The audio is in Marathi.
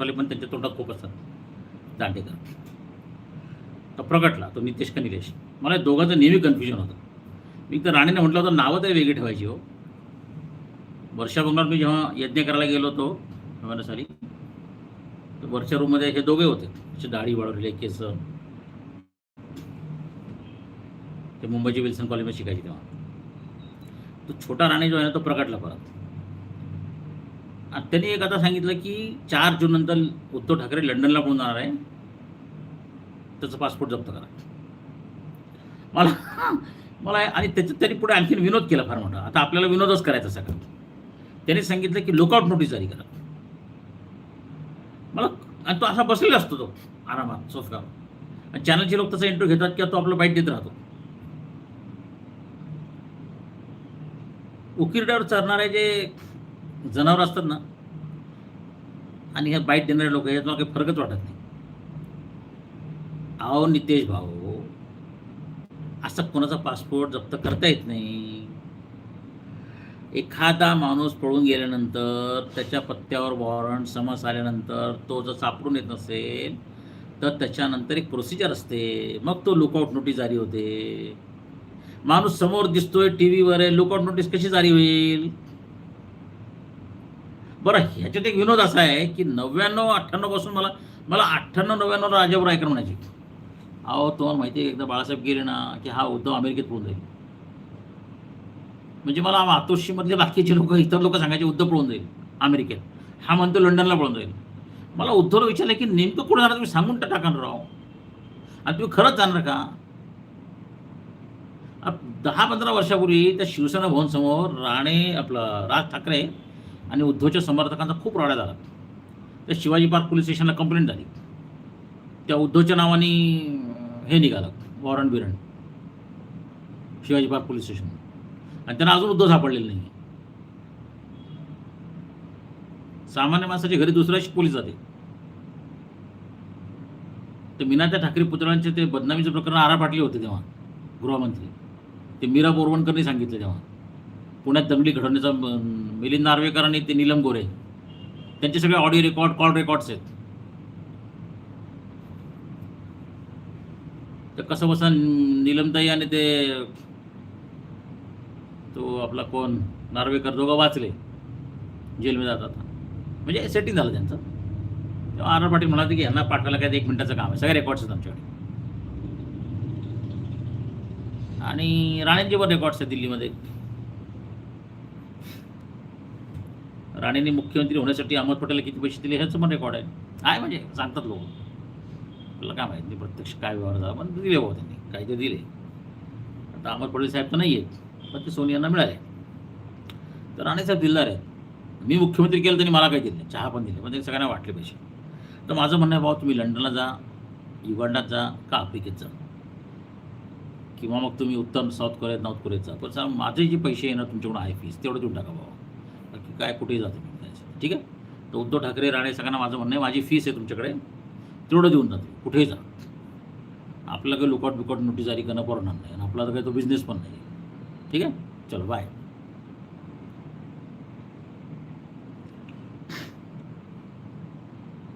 वाले पण त्यांच्या तोंडात खूप असतात. दांडेकर तर प्रगटला तो नितेश का निलेश. मला या दोघांचं नेहमी कन्फ्युजन होतं. मी तर राणेने म्हटलं होतं नावं तरी वेगळी ठेवायची हो. वर्षा बंगाल मी जेव्हा यज्ञ करायला गेलो होतो नव्याण्णव साली तर वरच्या रूममध्ये हे दोघे होते. असे दाढी वाढवलेले केस. ते मुंबईची विल्सन कॉलेजमध्ये शिकायचे तेव्हा. तो छोटा राणे जो आहे ना तो प्रगटला परत. त्यांनी एक आता सांगितलं की चार जून नंतर उद्धव ठाकरे लंडनला पण जाणार आहे. त्याचं पासपोर्ट जप्त करा. मला मला आणि त्याच्यात त्यांनी पुढे आणखीन विनोद केला फार मोठा. आता आपल्याला विनोदच करायचा सगळं. त्यांनी सांगितलं की लुकआउट नोटीस जारी करा. मला आणि तो असा बसलेला असतो तो आरामात सोफ्यावर आणि चॅनलचे लोक तसा इंटरव्ह्यू घेतात किंवा तो आपलं बाईट देत राहतो. उकिरड्यावर चरणारे जे जनावर असतात ना आणि ह्या बाईट देणारे लोक यात मला काही फरकच वाटत नाही. अहो नितेश भाऊ असं कोणाचा पासपोर्ट जप्त करता येत नाही. एखादा माणूस पळून गेल्यानंतर त्याच्या पत्त्यावर वॉरंट समस आल्यानंतर तो जर सापडून येत नसेल तर त्याच्यानंतर एक प्रोसिजर असते. मग तो लुकआउट नोटीस जारी होते. माणूस समोर दिसतोय टी व्हीवर आहे लुकआउट नोटीस कशी जारी होईल? बरं ह्याच्यात एक विनोद असा आहे की नव्याण्णव अठ्ठ्याण्णवपासून मला मला अठ्ठ्याण्णव नव्याण्णव राजावर रायकर म्हणायची. अहो तुम्हाला माहिती आहे एकदा बाळासाहेब गेले ना की हा उद्धव अमेरिकेत पळून जाईल. म्हणजे मला मातोश्रीमधले बाकीचे लोक इतर लोक सांगायचे उद्धव पळून जाईल अमेरिकेत. हा म्हणतो लंडनला पळून जाईल. मला उद्धवला विचारलं की नेमकं कुठं जाणार? तुम्ही सांगून टाका ना राव. आणि तुम्ही खरंच जाणार का? दहा पंधरा वर्षापूर्वी त्या शिवसेना भवनसमोर राणे आपलं राज ठाकरे आणि उद्धवच्या समर्थकांचा खूप राडा झाला. त्या शिवाजी पार्क पोलीस स्टेशनला कंप्लेंट झाली. त्या उद्धवच्या नावाने हे निघालं वॉरंट बिरण शिवाजी पार्क पोलीस स्टेशन आणि त्यांना अजून उद्धव सापडलेला नाही सामान्य माणसाच्या घरी दुसऱ्याशी पोलीस जाते. ते मीनाच्या ठाकरे पुतळ्यांचे ते बदनामीचं प्रकरण आरा पाटले होते तेव्हा गृहमंत्री. ते मीरा बोरवणकरनी सांगितलं तेव्हा. पुण्यात दंगली घडवण्याचा मिलिंद नार्वेकर आणि ते नीलम गोरे. त्यांचे सगळे ऑडिओ रेकॉर्ड कॉल रेकॉर्ड्स आहेत. तर कसं बसा नीलमताई आणि ते तो आपला कोण नार्वेकर दोघं वाचले. जेलमध्ये जातात. म्हणजे सेटिंग झालं त्यांचं. तेव्हा आर आर पाटील म्हणाले की यांना पाठवायला काय एक मिनिटाचं काम आहे. सगळे रेकॉर्ड्स आहेत आमच्याकडे. आणि राणेंचे पण रेकॉर्ड्स आहेत दिल्लीमध्ये. राणेंनी मुख्यमंत्री होण्यासाठी अहमद पटेलला किती पैसे दिले ह्याचं पण रेकॉर्ड आहे. आहे म्हणजे सांगतात लोक. आपल्याला काय माहिती प्रत्यक्ष काय व्यवहार झाला पण दिले बाबा त्यांनी काही ते दिले. आता अहमद पटेल साहेब तर नाही आहेत पण ते सोनियांना मिळाले. तर राणे साहेब दिलदार आहेत. मी मुख्यमंत्री केलं त्यांनी मला काही दिले चहा पण दिले पण त्यांनी सगळ्यांना वाटले पैसे. तर माझं म्हणणं आहे भाऊ तुम्ही लंडनला जा युगांडात जा का आफ्रिकेत जा? किंवा मग तुम्ही उत्तर साऊथ कोरियात नॉर्थ कोरियात जा. पण सांग माझे जे पैसे येणार तुमच्याकडून आहे फीस तेवढं देऊन टाका बाबा काय कुठेही जातो ठीक आहे? तर उद्धव ठाकरे राणे सगळ्यांना माझं म्हणणं आहे माझी फीस आहे तुमच्याकडे. तेवढं देऊन जातो कुठेही जा. आपल्याला काही लुकआउट बिकआउट नोटीस जारी करणं परवडणार नाही आणि आपला तर काही तो बिझनेस पण नाही. ठीक आहे? चलो बाय